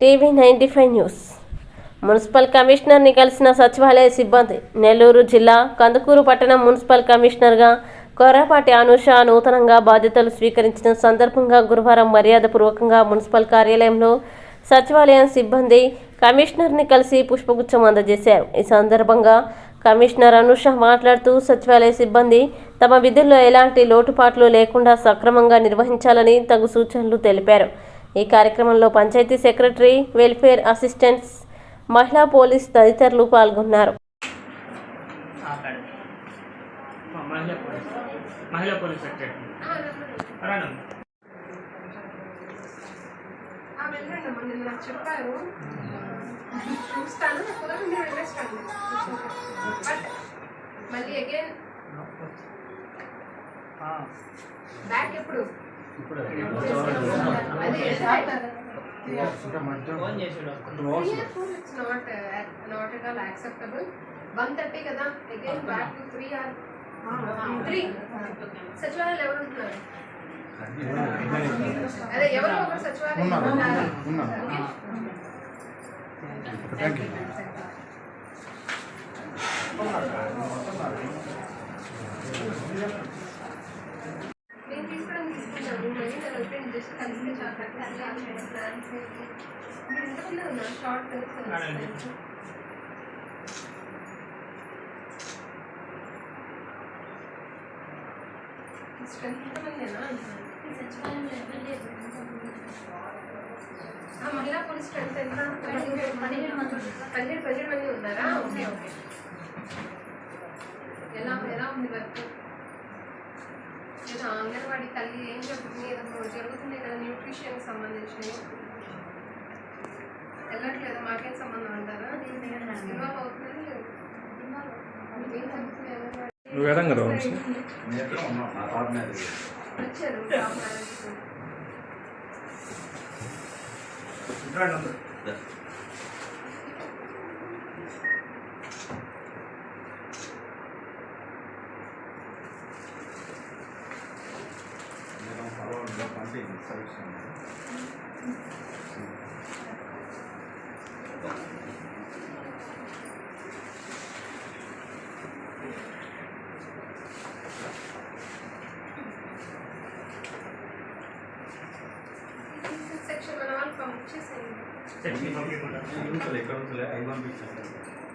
TV ninety five news. Municipal కమిషనర్ని కలిసిన సచివాలయ సిబ్బంది నెల్లూరు జిల్లా కందుకూరు పట్టణం మున్సిపల్ కమిషనర్గా కొర్రపాటి అనుష నూతనంగా బాధ్యతలు స్వీకరించిన సందర్భంగా గురువారం మర్యాదపూర్వకంగా మున్సిపల్ కార్యాలయంలో సచివాలయం సిబ్బంది కమిషనర్ని కలిసి పుష్పగుచ్చం అందజేశారు. ఈ సందర్భంగా కమిషనర్ అనుష మాట్లాడుతూ సచివాలయ సిబ్బంది తమ విధుల్లో ఎలాంటి లోటుపాట్లు లేకుండా సక్రమంగా నిర్వహించాలని తగు సూచనలు తెలిపారు. ఈ కార్యక్రమంలో పంచాయతీ సెక్రటరీ వెల్ఫేర్ అసిస్టెంట్స్ మహిళా పోలీస్ తదితరులు పాల్గొన్నారు. చెప్పారు చూస్తాను కుదరకుండా వెళ్ళేస్తాను బట్ మళ్ళీ అగైన్ బ్యాక్ ఎప్పుడు it's not not at all acceptable one thirty కదా again back to three or three సచివాలయాలు ఎవరు ఉంటున్నారు అదే ఎవరో ఒకరు సచివాలయం ఓకే మహిళా పోలీస్ స్ట్రెంత్ ఎంత పదిహేడు పదిహేడు పదిహేడు మంది ఉన్నారా ఓకే ఓకే ఎలా ఎలా ఉంది వర్క్ ఏదో అంగన్వాడీ తల్లి ఏం చెప్తుంది అంగన్వాడీ నువ్వు ఎడం కదా I want picture.